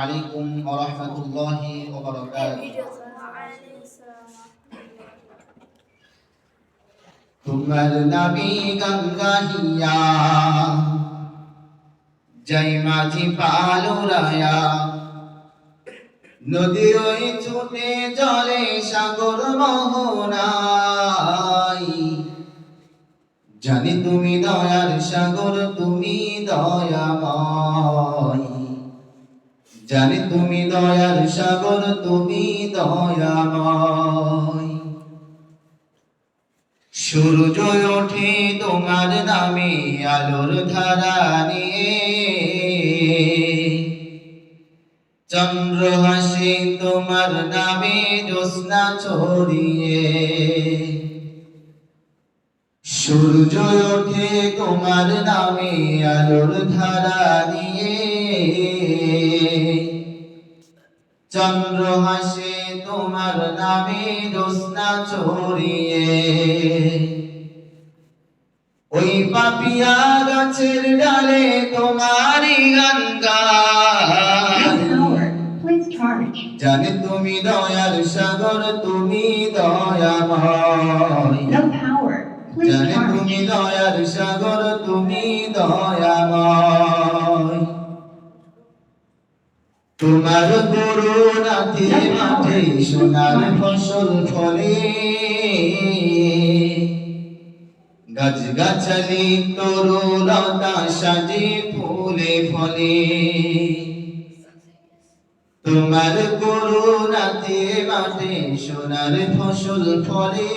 আলাইকুম ওয়া রাহমাতুল্লাহি ওয়া বারাকাতুহু। তোমার নাবি গঙ্গাহিয়া জয় মাঝি পালুরায়া। নদী ওই ছুটে জলে সাগর মোহনাই জানি তুমি দয়ার সাগর, তুমি দয়া দয়াময়। জানি তুমি দয়ার সাগর, তুমি দয়াময়। সূর্য ওঠে তোমার নামে, আলোর ধারা নিয়ে। চন্দ্র হাসে তোমার নামে, জ্যোৎস্না ছড়িয়ে। সূর্য ওঠে তোমার নামে, আলোর ধারা নিয়ে। চন্দ্র হাসে, তোমার নামে জ্যোৎস্না ছড়িয়ে ওই পাপিয়া গাছের ডালে তোমারই charge. জানে তুমি দয়ার সাগর, তুমি দয়াময় জানে তুমি. দয়ার সাগর, তুমি দয়াময় তোমার করুণাতে মাঠে সোনার ফসল ফলে। গাছ গাছালি তরুলতা সাজে ফুলে ফলে। তোমার করুণাতে মাঠে সোনার ফসল ফলে।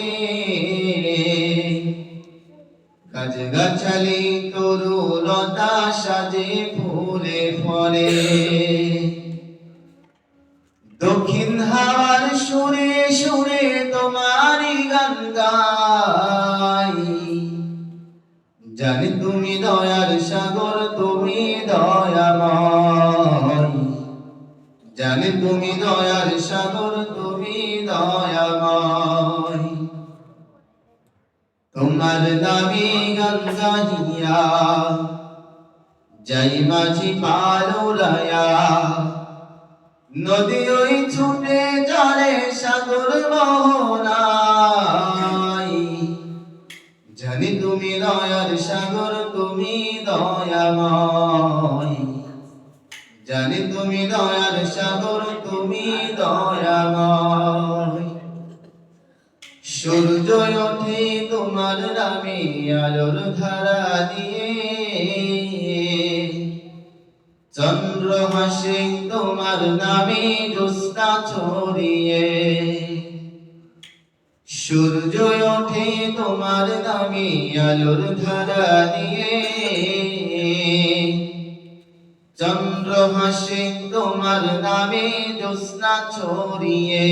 গাছ গাছালি তরুলতা সাজে ফুলে ফলে। দক্ষিণ হাওয়ার সুরে সুরে তোমারই গান গাই। জানি তুমি দয়ার সাগর, তুমি দয়াময়। জানি তুমি দয়ার সাগর, তুমি দয়াময়। তোমার নামে গান গাহিয়া, যাই মাঝি পালুরায়া নদী ওই ছুটে জলে সাগর মোহনাই জানি তুমি দয়ার সাগর, তুমি দয়াময়। জানি তুমি দয়ার সাগর, তুমি দয়াময়। সূর্য ওঠে তোমার নামে, আলোর ধারা দিয়ে। চন্দ্র হাসে তোমার নামে জ্যোৎস্না ছড়িয়ে। সূর্য ওঠে তোমার নামে আলোর ধারা দিয়ে। চন্দ্র হাসে তোমার নামে জ্যোৎস্না ছড়িয়ে।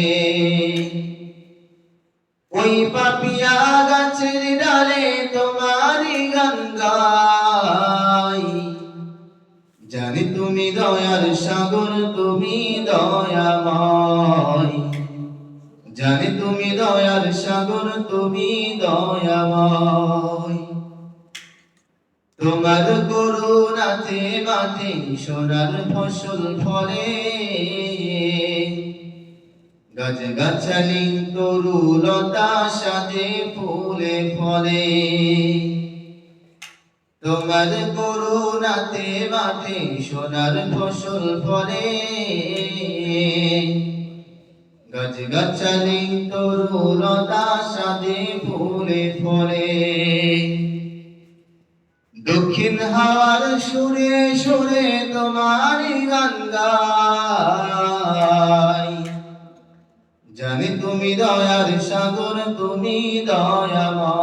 ওই পাপিয়া গাছের ডালে তুমি দয়ার সাগর, তুমি দয়াময়। জানি তুমি দয়ার সাগর, তুমি দয়াময়। তোমার করুণাতে মাঠে সোনার ফসল ফলে। গাছ গাছালি তরুলতা সাথে ফুলে ফলে। তোমার করুণাতে মাঠে সোনার ফসল ফলে। গাছ গাছালি তরুলতা সাজে ফুলে ফলে। দক্ষিণ হাওয়ার সুরে সুরে তোমারই গান জানি তুমি দয়ার সাগর, তুমি দয়াময়।